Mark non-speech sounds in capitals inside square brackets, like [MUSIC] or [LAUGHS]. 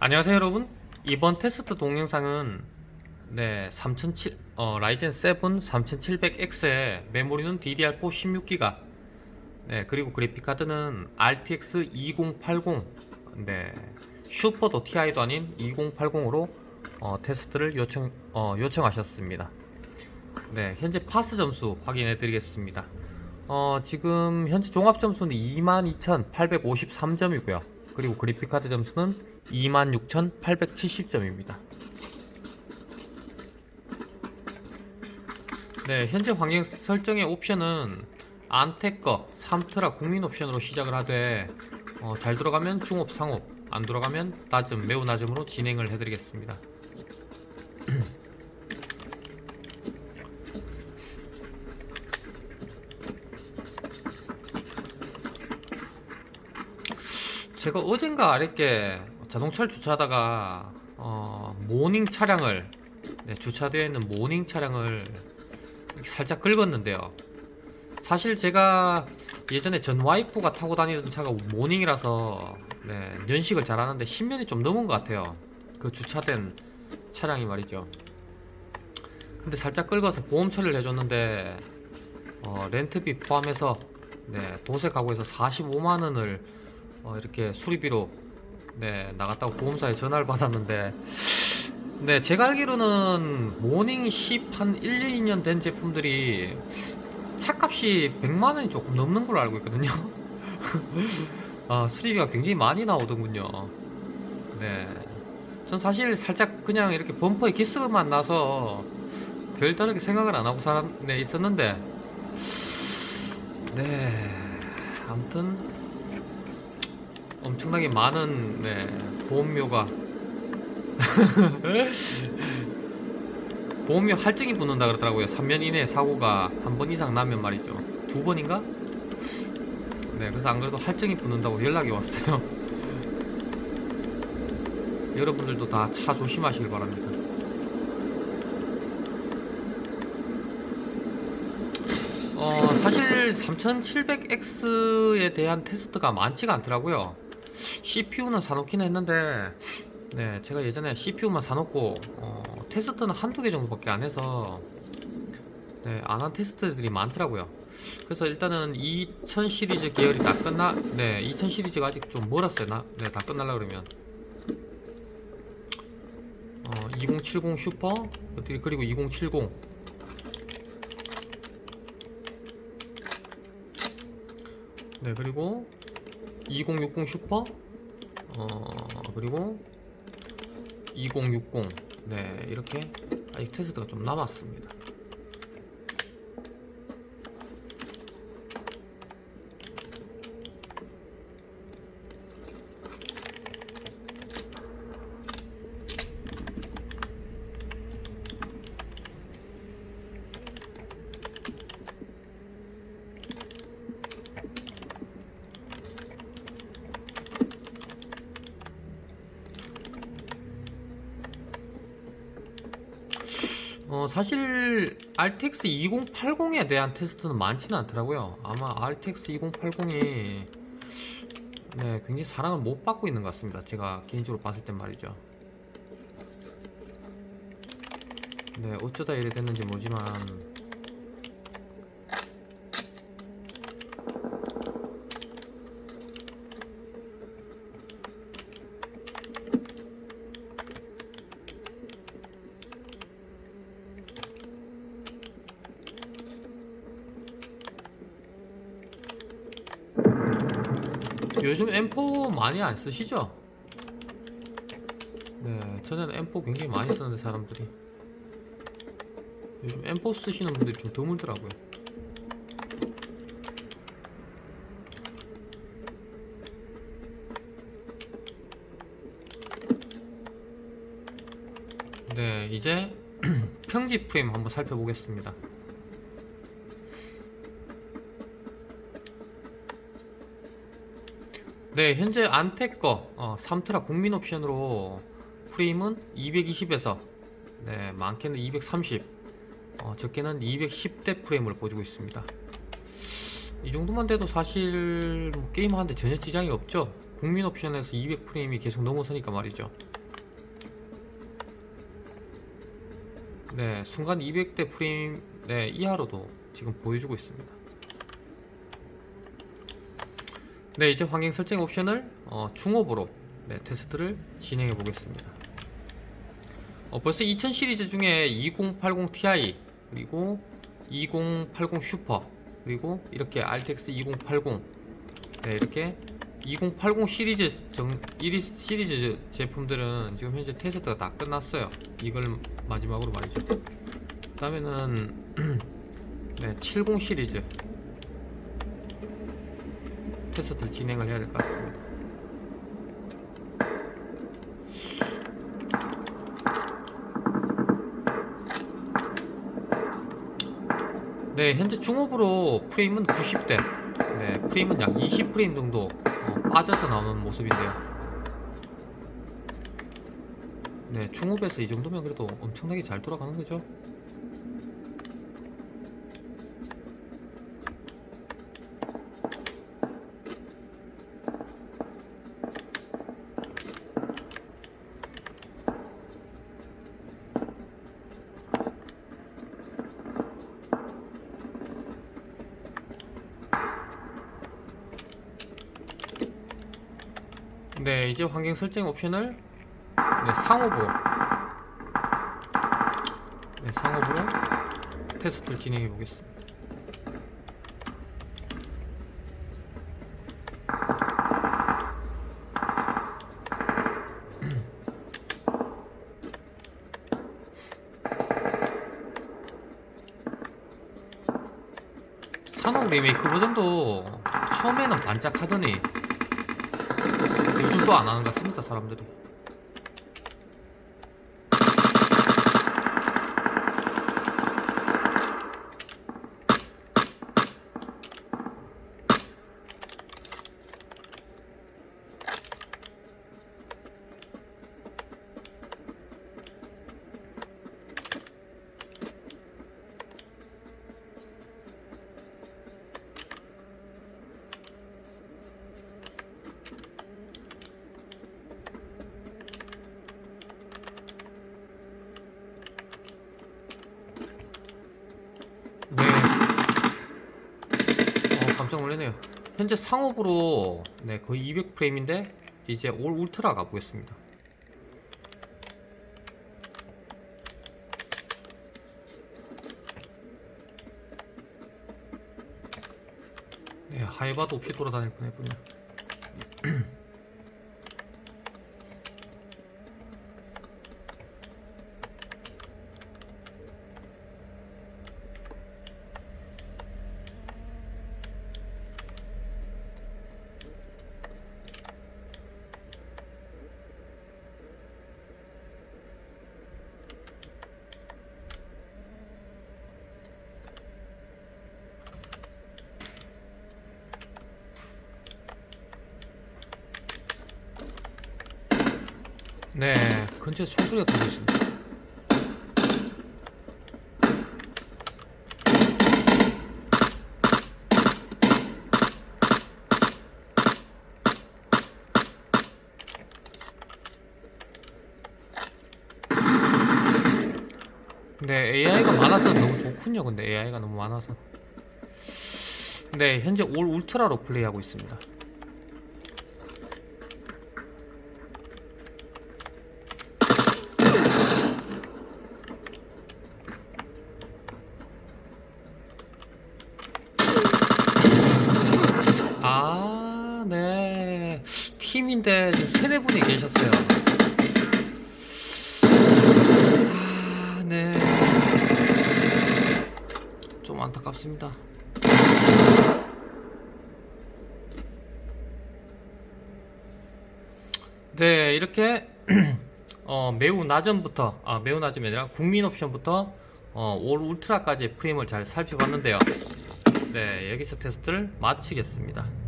안녕하세요 여러분. 이번 테스트 동영상은 네 3007, 어, 라이젠 7 3700X에 메모리는 DDR4 16기가 네 그리고 그래픽카드는 RTX 2080 네 슈퍼도 TI도 아닌 2080으로 어, 테스트를 요청, 어, 요청하셨습니다. 네 현재 파스 점수 확인해 드리겠습니다. 어, 지금 현재 종합 점수는 22,853점이고요. 그리고 그래픽카드 점수는 26,870점입니다. 네, 현재 환경 설정의 옵션은 안테거 3트라 국민 옵션으로 시작을 하되 어, 잘 들어가면 중업, 상업, 안 들어가면 낮음, 매우 낮음으로 진행을 해드리겠습니다. 제가 어젠가 아랫게 자동차를 주차하다가 어, 모닝 차량을 네, 주차되어 있는 모닝 차량을 이렇게 살짝 긁었는데요. 사실 제가 예전에 전 와이프가 타고 다니던 차가 모닝이라서 네, 연식을 잘하는데 10년이 좀 넘은 것 같아요. 그 주차된 차량이 말이죠. 근데 살짝 긁어서 보험 처리를 해줬는데 어, 렌트비 포함해서 네, 도색하고 해서 45만 원을 어, 이렇게 수리비로 네 나갔다고 보험사에 전화를 받았는데 네 제가 알기로는 모닝 10한 1, 2년 된 제품들이 차값이 100만 원이 조금 넘는 걸로 알고 있거든요. [LAUGHS] 아, 수리비가 굉장히 많이 나오더군요. 네. 전 사실 살짝 그냥 이렇게 범퍼에 기스만 나서 별다르게 생각을 안 하고 살 네, 있었는데 네. 아무튼 엄청나게 많은 네, 보험료가 [LAUGHS] 보험료 할증이 붙는다 그러더라고요. 3년 이내에 사고가 한 번 이상 나면 말이죠. 두 번인가? 네, 그래서 안 그래도 할증이 붙는다고 연락이 왔어요. [LAUGHS] 여러분들도 다 차 조심하시길 바랍니다. 어, 사실 3700X에 대한 테스트가 많지가 않더라고요. CPU는 사놓긴 했는데, 네, 제가 예전에 CPU만 사놓고, 어, 테스트는 한두 개 정도밖에 안 해서, 네, 안 한 테스트들이 많더라고요. 그래서 일단은 2000 시리즈 계열이 다 끝나, 네, 2000 시리즈가 아직 좀 멀었어요. 나, 네, 다 끝날라 그러면. 어, 2070 슈퍼, 그리고 2070. 네, 그리고 2060 슈퍼, 어, 그리고 2060. 네, 이렇게 아직 테스트가 좀 남았습니다. 어, 사실 RTX 2080에 대한 테스트는 많지는 않더라고요. 아마 RTX 2080이 네, 굉장히 사랑을 못 받고 있는 것 같습니다. 제가 개인적으로 봤을 땐 말이죠. 네, 어쩌다 이래 됐는지 모르지만 요즘 M4 많이 안 쓰시죠? 네, 저는 M4 굉장히 많이 쓰는데 사람들이 요즘 M4 쓰시는 분들이 좀 드물더라고요. 네, 이제 [CLEARS THROAT] 평지 프레임 한번 살펴보겠습니다. 네, 현재 안테거 어, 3트라 국민 옵션으로 프레임은 220에서 네, 많게는 230, 어, 적게는 210대 프레임을 보여주고 있습니다. 이 정도만 돼도 사실 뭐 게임 하는데 전혀 지장이 없죠. 국민 옵션에서 200 프레임이 계속 넘어서니까 말이죠. 네, 순간 200대 프레임 네, 이하로도 지금 보여주고 있습니다. 네, 이제 환경 설정 옵션을 어, 중업으로 네, 테스트를 진행해 보겠습니다. 어, 벌써 2000 시리즈 중에 2080 Ti 그리고 2080 슈퍼 그리고 이렇게 RTX 2080 네, 이렇게 2080 시리즈 정 1위 시리즈 제품들은 지금 현재 테스트가 다 끝났어요. 이걸 마지막으로 말이죠. 그다음에는 [CLEARS THROAT] 네, 70 시리즈 테스트를 진행을 해야 될 것 같습니다. 네, 현재 중업으로 프레임은 90대. 네, 프레임은 약 20프레임 정도 어, 빠져서 나오는 모습인데요. 네, 중업에서 이 정도면 그래도 엄청나게 잘 돌아가는 거죠. 네, 이제 환경 설정 옵션을 네, 상업으로 네, 상업으로 테스트를 진행해 보겠습니다. [CLEARS THROAT] 산업 리메이크 버전도 처음에는 반짝하더니 또안 하는 것 같습니다 사람들이 네. 어, 깜짝 놀라네요. 현재 상업으로 네, 거의 200프레임인데 이제 올 울트라 가보겠습니다. 네, 하이바도 없이 돌아다닐 뻔했군요. [CLEARS THROAT] 네, 근처에 총소리가 들리고 있습니다. 근데 AI가 많아서 너무 좋군요. 근데 AI가 너무 많아서. 네, 현재 올 울트라로 플레이하고 있습니다. 아, 네. 팀인데 지금 세네 분이 계셨어요. 아, 네. 좀 안타깝습니다. 네, 이렇게 [CLEARS THROAT] 어, 매우 낮음부터 아, 매우 낮음이 아니라 국민 옵션부터 어, 올 울트라까지 프레임을 잘 살펴봤는데요. 네, 여기서 테스트를 마치겠습니다.